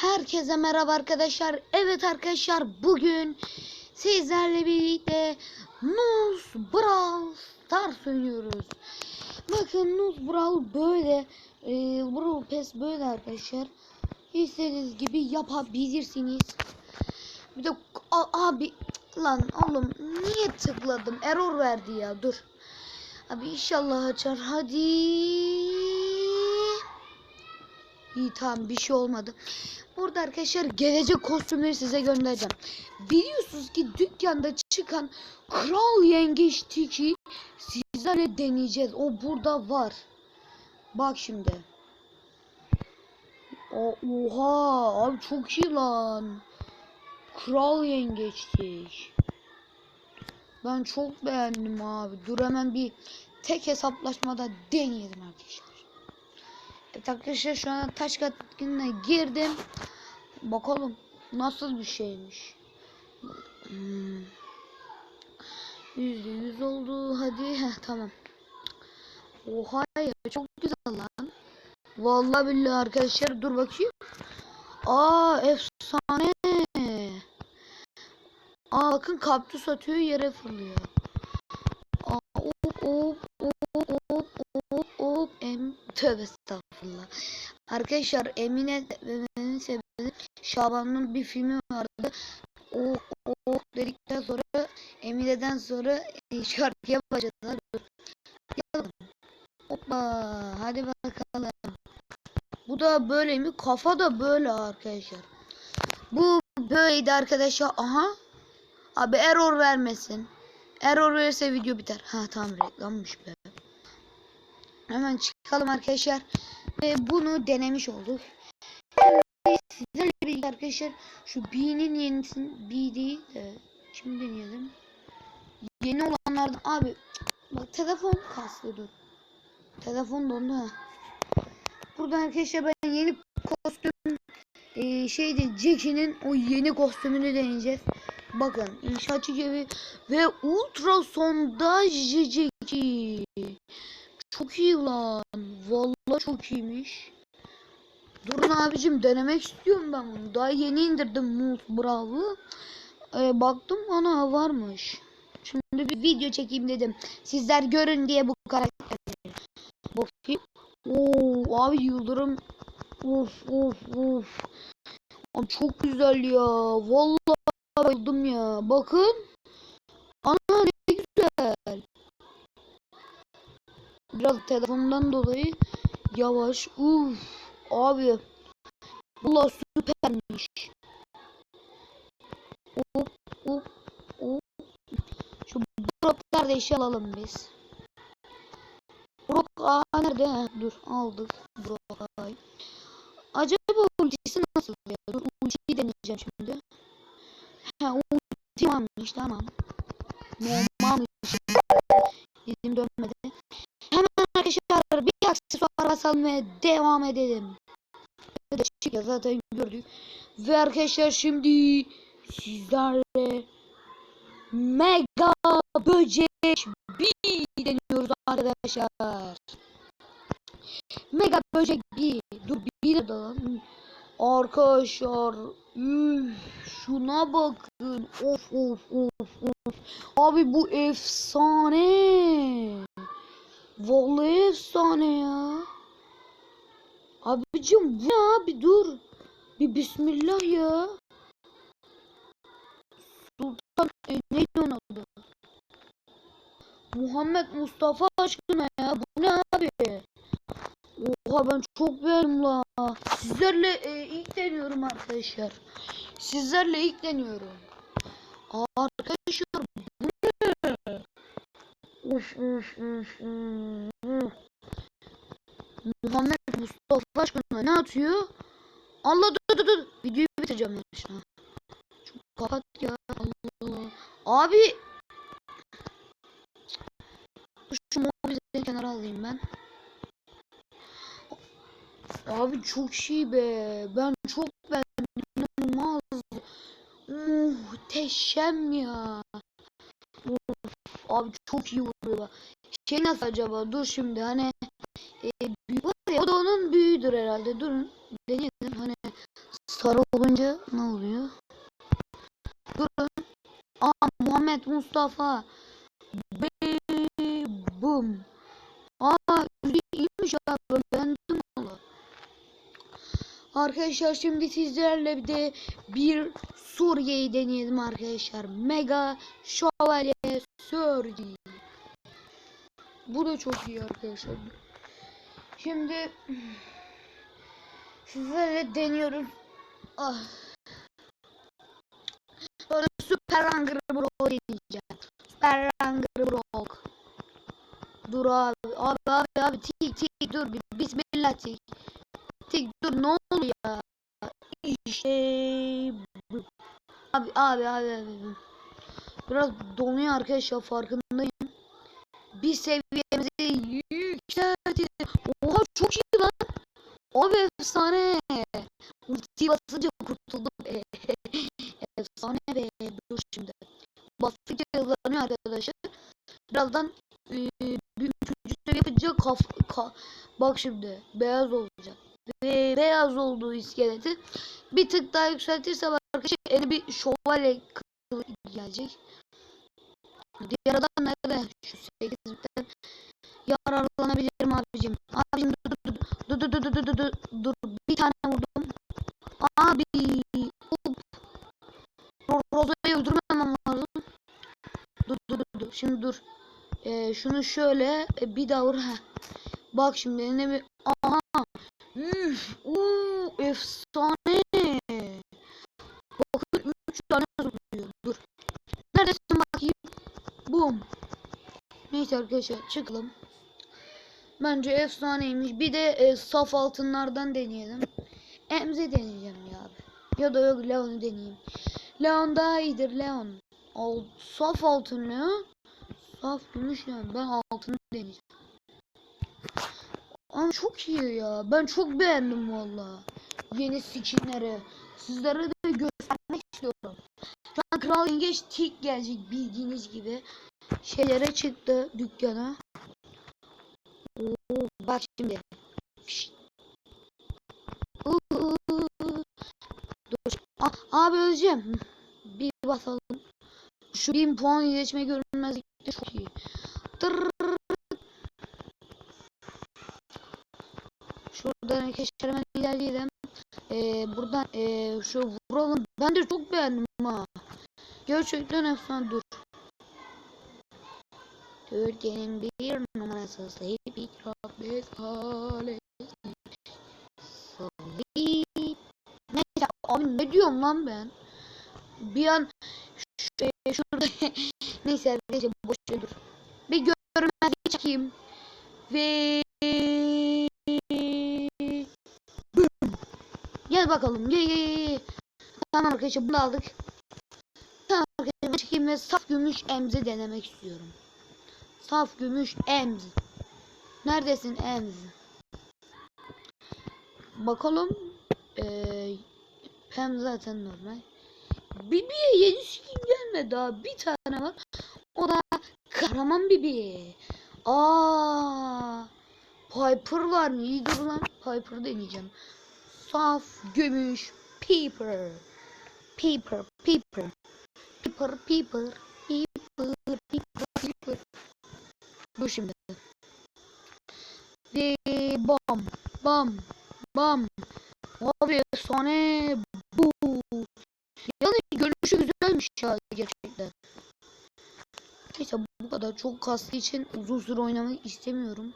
Herkese merhaba arkadaşlar. Evet arkadaşlar bugün sizlerle birlikte Nuz Brawl Stars oynuyoruz. Bakın Nuz Brawl böyle. E, Brawl Pass böyle arkadaşlar. İstediğiniz gibi yapabilirsiniz. Bir de abi lan oğlum niye tıkladım? Error verdi ya. Dur. Abi inşallah açar. Hadi. İyi tamam bir şey olmadı. Burada arkadaşlar gelecek kostümleri size göndereceğim. Biliyorsunuz ki dükkanda çıkan Kral Yengeç Tiki sizlerle deneyeceğiz. O burada var. Bak şimdi. O, oha abi çok iyi lan. Kral Yengeç Tik. Ben çok beğendim abi. Dur hemen bir tek hesaplaşmada deneyelim arkadaşlar. Evet arkadaşlar şu an taş katkınına girdim. Bakalım nasıl bir şeymiş. Hmm. Yüzde yüz oldu. Hadi Heh, tamam. Oha ya çok güzel lan. Vallahi billahi arkadaşlar dur bakayım. Aa efsane. Aa bakın kaktüs atıyor yere fırlıyor. Aa hop hop hop hop hop hop em tövbe estağfurullah. Arkadaşlar Emine dememin sebebi Şaban'ın bir filmi vardı. O o dedikten sonra Emine'den sonra e, şarkıya başladılar. Hoppa hadi bakalım. Bu da böyle mi? Kafa da böyle arkadaşlar. Bu böyleydi arkadaşlar. Aha. Abi error vermesin. Error verirse video biter. Ha tamam reklammış be. Hemen çıkalım arkadaşlar. Ve bunu denemiş olduk. Şimdi sizlerle birlikte arkadaşlar şu B'nin yenisini B değil de kim deneyelim? Yeni olanlardan abi bak telefon kaslı dur. Telefon dondu ha. Burada arkadaşlar ben yeni kostüm e, şeyde Jackie'nin o yeni kostümünü deneyeceğiz. Bakın inşaatçı gibi ve ultra sondajcı Jackie. Çok iyi lan. Vallahi çok iyiymiş. Durun abicim denemek istiyorum ben bunu. Daha yeni indirdim Moose Brawl'ı. Ee, baktım ana varmış. Şimdi bir video çekeyim dedim. Sizler görün diye bu karakteri. Bakayım. Oo abi yıldırım. Of of of. Abi çok güzel ya. Vallahi bayıldım ya. Bakın. Ana ne güzel. Biraz telefondan dolayı yavaş. Uf. Abi. Vallahi süpermiş. Hop hop hop. Şu Brock kardeşi alalım biz. Brock aa nerede? Dur aldık. Brock ay. Acaba ultisi nasıl ya? Dur ultiyi deneyeceğim şimdi. Ha ulti varmış tamam. Normalmiş. Bizim dönmedi. Hemen arkadaşlar bir ve devam edelim. Zaten gördük. Ve arkadaşlar şimdi sizlerle mega böcek bir deniyoruz arkadaşlar. Mega böcek bir. Dur bir lan. Arkadaşlar şuna bakın. Of of of of. Abi bu efsane. Vallahi efsane ya. Abicim bu ne abi dur. Bir bismillah ya. Sultan e, neydi onun adı? Muhammed Mustafa aşkına ya. Bu ne abi? Oha ben çok beğendim la. Sizlerle e, ilk deniyorum arkadaşlar. Sizlerle ilk deniyorum. Arkadaşlar bu ne? Uf uf uf uf. Muhammed Mustafa aşkına ne atıyor? Allah dur dur dur. Videoyu bitireceğim ben şimdi. Şu kapat ya. Allah. Abi. Şu mobilden kenara alayım ben. Abi çok şey be. Ben çok beğendim. İnanılmaz. Muhteşem ya. Of, abi çok iyi vuruyor. Şey nasıl acaba? Dur şimdi hani e, o da onun büyüğüdür herhalde. Durun. Deneyelim hani sarı olunca ne oluyor? Durun. Aa Muhammed Mustafa. Be bum. Aa iyiymiş ben beğendim valla. Arkadaşlar şimdi sizlerle bir de bir Suriye'yi deneyelim arkadaşlar. Mega Şövalye Sördi. Bu da çok iyi arkadaşlar. Şimdi sizlerle deniyoruz. Ah. Böyle süper Hunger Bro deneyeceğim. Süper Hunger Bro. Dur abi. Abi abi abi tik tik dur bismillah tik. Tik dur ne oluyor ya? İşte. Abi abi abi abi. Biraz donuyor arkadaşlar farkındayım. Bir seviyemizi yükseltti. Oha çok iyi lan. Abi efsane. Ulti basınca kurtuldum. be. efsane be. Dur şimdi. Bastıkça hızlanıyor arkadaşlar. Birazdan e, bir üçüncüsü yapınca kaf, ka, bak şimdi beyaz olacak. Ve beyaz olduğu iskeleti bir tık daha yükseltirsem arkadaşlar eline bir şövalye gelecek. Diğer adam nerede? Şu 8 bitten yararlanabilirim abicim. Şunu şöyle e, bir daha vur. Heh. Bak şimdi eline bir aha. Üf, uuu, efsane. Bakın 3 tane zıplıyor. Dur. Neredesin bakayım? Bum. Neyse arkadaşlar çıkalım. Bence efsaneymiş. Bir de e, saf altınlardan deneyelim. Emze deneyeceğim ya abi. Ya da yok Leon'u deneyeyim. Leon daha iyidir Leon. Al, saf altın Leon. Saf gümüş Leon. Ben altını deneyeceğim. Ama çok iyi ya. Ben çok beğendim valla. Yeni skinleri. Sizlere de göstermek istiyorum. Şu an Kral Yengeç tik gelecek bildiğiniz gibi. Şeylere çıktı dükkana. Oo, bak şimdi. Abi öleceğim. Bir basalım. Şu bin puan iyileşme görünmezlikte çok iyi. Şuradan hemen ilerleyelim. Ee, buradan ee, şu vuralım. Ben de çok beğendim ha. Gerçekten efsane dur. Türkiye'nin bir numarası Sahip Hale. Sahip. Neyse abi ne diyorum lan ben? Bir an şu, e, şurada neyse arkadaşlar boş dur. Bir görmez çekeyim. Ve. Gel bakalım. Gel gel. Tamam arkadaşlar bunu aldık. Tamam arkadaşlar çekeyim ve saf gümüş emzi denemek istiyorum. Saf gümüş emz. Neredesin emz? Bakalım. Ee, hem zaten normal. Bibi'ye yeni skin gelmedi daha. Bir tane var. O da kahraman Bibi. Aa, Piper var mı? İyi dur lan. Piper deneyeceğim. Saf gümüş Piper. Piper, Piper. Piper, Piper. Piper, Piper, Piper. Dur şimdi. Ve bam, bam, bam. Abi bu. Görünüşü güzelmiş ya gerçekten. Neyse bu kadar çok kaslı için uzun süre oynamak istemiyorum.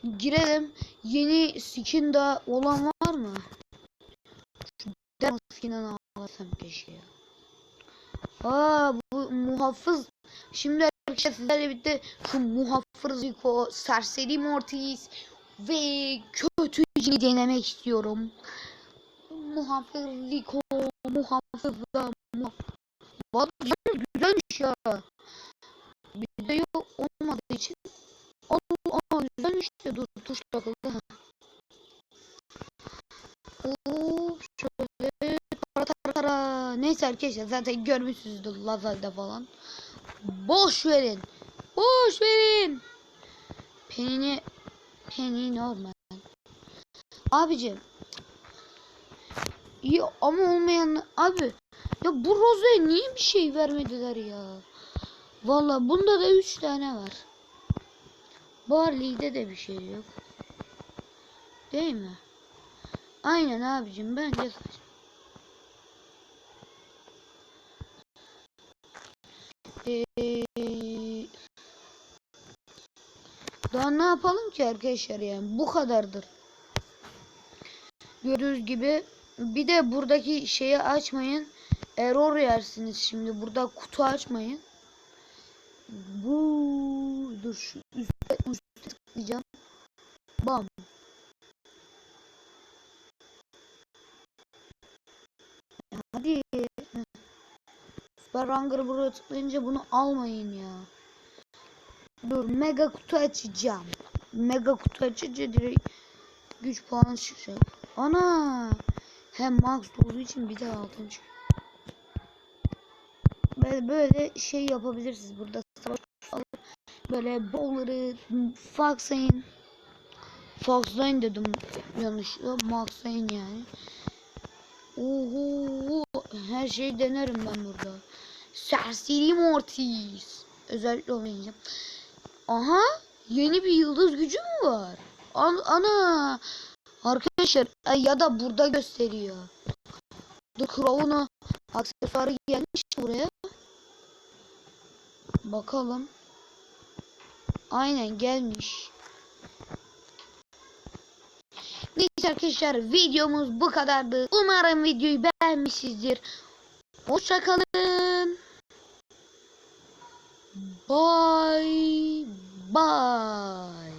Şimdi girelim. Yeni skin daha olan var mı? Şu demo skin'den alasam keşke ya. Aa bu muhafız. Şimdi arkadaşlar sizlerle birlikte şu muhafız Rico, serseri Mortis ve kötü denemek istiyorum. Muhafız Rico, muhafız da muhafız. Vallahi güzelmiş ya. Bizde yok olmadığı için. Aa, aa güzelmiş ya dur tuş takıldı. Oo, şöyle tara tara tara. Neyse arkadaşlar zaten görmüşsünüzdür Lazer'de falan. Boş verin. Boş verin. Penini Penny normal. Abicim İyi ama olmayan abi ya bu Rose'ye niye bir şey vermediler ya? Valla bunda da 3 tane var. Barley'de de bir şey yok. Değil mi? Aynen abicim bence saçma. Ee, daha ne yapalım ki arkadaşlar yani bu kadardır. Gördüğünüz gibi bir de buradaki şeyi açmayın. Error yersiniz şimdi. Burada kutu açmayın. Bu dur şu üstte, üstte tıklayacağım. Bam. Hadi. Super Hunger buraya tıklayınca bunu almayın ya. Dur mega kutu açacağım. Mega kutu açınca direkt güç puanı çıkacak. Ana. Hem max olduğu için bir de altın çıkıyor. Böyle, böyle şey yapabilirsiniz burada. Savaş Böyle bowler'ı Fox'layın. Fox'layın dedim yanlışlıkla. Max'layın yani. Oho. Her şeyi denerim ben burada. Serseri Mortis. Özellikle oynayacağım. Aha. Yeni bir yıldız gücü mü var? An ana. Arkadaşlar ya da burada gösteriyor. The Crown'u aksesuarı gelmiş buraya. Bakalım. Aynen gelmiş. Neyse arkadaşlar videomuz bu kadardı. Umarım videoyu beğenmişsinizdir. Hoşçakalın. Bye bye.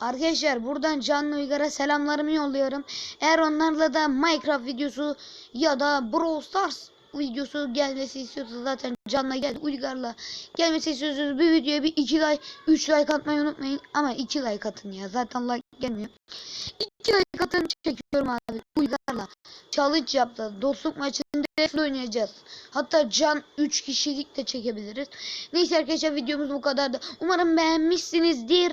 Arkadaşlar buradan Canlı Uygar'a selamlarımı yolluyorum. Eğer onlarla da Minecraft videosu ya da Brawl Stars videosu gelmesi istiyorsanız zaten Can'la gel Uygar'la gelmesi istiyorsanız bir videoya bir 2 like 3 like atmayı unutmayın. Ama 2 like atın ya zaten like gelmiyor. 2 like atın çekiyorum abi. Uygar'la challenge yaptı dostluk maçında direkt oynayacağız. Hatta Can 3 kişilik de çekebiliriz. Neyse arkadaşlar videomuz bu kadardı. Umarım beğenmişsinizdir.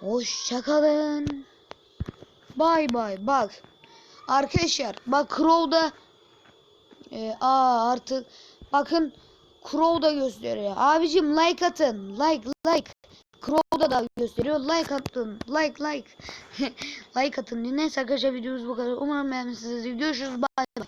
Hoşçakalın. Bay bay. Bak. Arkadaşlar bak Crow'da e, aa artık bakın Crow'da gösteriyor. Abicim like atın. Like like. Crow'da da gösteriyor. Like atın. Like like. like atın. Neyse arkadaşlar videomuz bu kadar. Umarım beğenmişsinizdir. Görüşürüz. Bay bay.